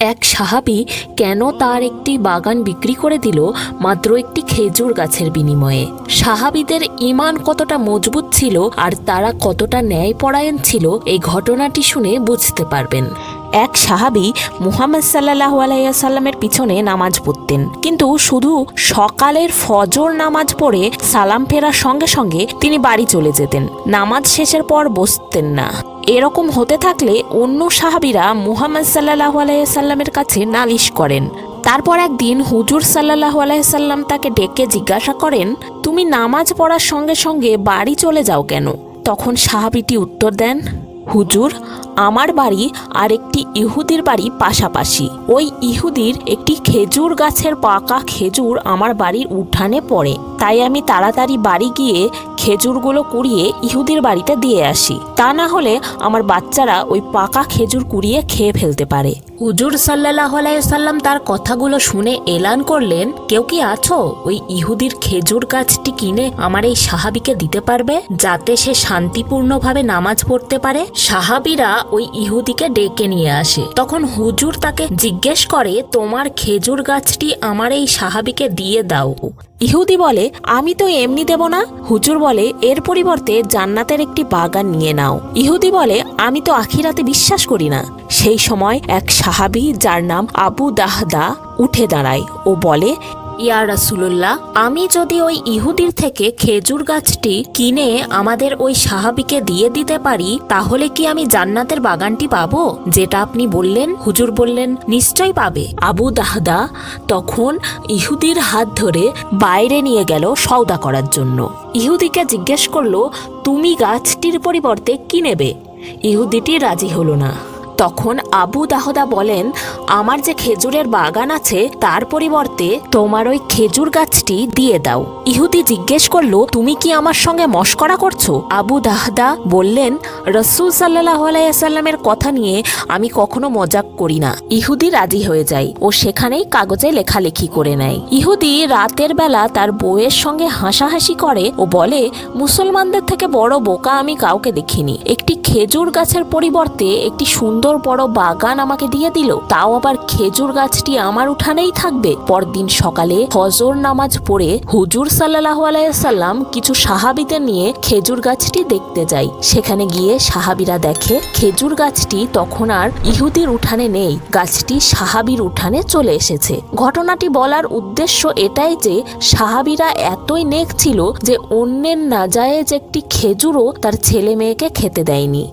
এক সাহাবি কেন তার একটি বাগান বিক্রি করে দিল মাত্র একটি খেজুর গাছের বিনিময়ে? সাহাবিদের ইমান কতটা মজবুত ছিল আর তারা কতটা ন্যায়পরায়ণ ছিল, এই ঘটনাটি শুনে বুঝতে পারবেন। এক সাহাবি মুহাম্মদ সাল্লাহ আলাইসাল্লামের পিছনে নামাজ পড়তেন। কিন্তু শুধু সকালের ফজর নামাজ পড়ে সালাম ফেরার সঙ্গে সঙ্গে তিনি বাড়ি চলে যেতেন। নামাজ শেষের পর বসতেন না। এরকম হতে থাকলে অন্য সাহাবিরা মুহাম্মদ সাল্লাহ আলাইসাল্লামের কাছে নালিশ করেন। তারপর একদিন হুজুর সাল্লাহ আলাইসাল্লাম তাকে ডেকে জিজ্ঞাসা করেন, তুমি নামাজ পড়ার সঙ্গে সঙ্গে বাড়ি চলে যাও কেন? তখন সাহাবিটি উত্তর দেন হুজুর, আমার বাড়ি আর একটি ইহুদির বাড়ি পাশাপাশি। ওই ইহুদির একটি খেজুর গাছের পাকা খেজুর আমার বাড়ির উঠানে পড়ে। তাই আমি তাড়াতাড়ি বাড়ি গিয়ে খেজুরগুলো কুড়িয়ে ইহুদির বাড়িতে দিয়ে আসি। তা না হলে আমার বাচ্চারা ওই পাকা খেজুর কুড়িয়ে খেয়ে ফেলতে পারে। হুজুর সাল্লাহ সাল্লাম তার কথাগুলো শুনে এলান করলেন, কেউ কি আছো? ওই ইহুদির খেজুর গাছটি কিনে আমার এই সাহাবিকে দিতে পারবে? যাতে সে শান্তিপূর্ণভাবে নামাজ পড়তে পারে? সাহাবিরা ওই ইহুদিকে ডেকে নিয়ে আসে। তখন হুজুর তাকে জিজ্ঞেস করে, তোমার খেজুর গাছটি আমার এই সাহাবিকে দিয়ে দাও। ইহুদি বলে, আমি তো এমনি দেব না। হুজুর বলে, এর পরিবর্তে জান্নাতের একটি বাগান নিয়ে নাও। ইহুদি বলে, আমি তো আখিরাতে বিশ্বাস করি না। সেই সময় এক সাহাবি যার নাম আবু দাহদা উঠে দাঁড়ায় ও বলে ইয়া রাসুলুল্লাহ, আমি যদি ওই ইহুদির থেকে খেজুর গাছটি কিনে আমাদের ওই সাহাবিকে দিয়ে দিতে পারি, তাহলে কি আমি জান্নাতের বাগানটি পাবো? যেটা আপনি বললেন, হুজুর বললেন নিশ্চয় পাবে। আবু দাহদা তখন ইহুদির হাত ধরে বাইরে নিয়ে গেল সওদা করার জন্য। ইহুদিকে জিজ্ঞেস করল, তুমি গাছটির পরিবর্তে কি নেবে? ইহুদিটি রাজি হলো না। তখন আবু দাহদা বলেন, আমার যে খেজুরের বাগান আছে, তার পরিবর্তে তোমার ওই খেজুর গাছটি দিয়ে দাও। ইহুদি জিজ্ঞেস করল, তুমি কি আমার সঙ্গে মস্করা করছ? আবু দাহদা বললেন, রসুল সাল্লাহ আলাইসাল্লামের কথা নিয়ে আমি কখনো মজাক করি না। ইহুদি রাজি হয়ে যায় ও সেখানেই কাগজে লেখালেখি করে নেয়। ইহুদি রাতের বেলা তার বউয়ের সঙ্গে হাসাহাসি করে ও বলে, মুসলমানদের থেকে বড় বোকা আমি কাউকে দেখিনি। একটি খেজুর গাছের পরিবর্তে একটি সুন্দর বড় বাগান আমাকে দিয়ে দিল। তাও আবার খেজুর গাছটি আমার উঠানেই থাকবে। পরদিন সকালে হজর নামাজ পড়ে হুজুর সাল্লাহ আলাইসাল্লাম কিছু সাহাবিদের নিয়ে খেজুর গাছটি দেখতে যায়। সেখানে গিয়ে সাহাবিরা দেখে, খেজুর গাছটি তখন আর ইহুদির উঠানে নেই, গাছটি সাহাবির উঠানে চলে এসেছে। ঘটনাটি বলার উদ্দেশ্য এটাই যে, সাহাবিরা এতই নেক ছিল যে অন্যের নাজায়েজ একটি খেজুরও তার ছেলে মেয়েকে খেতে দেয়নি।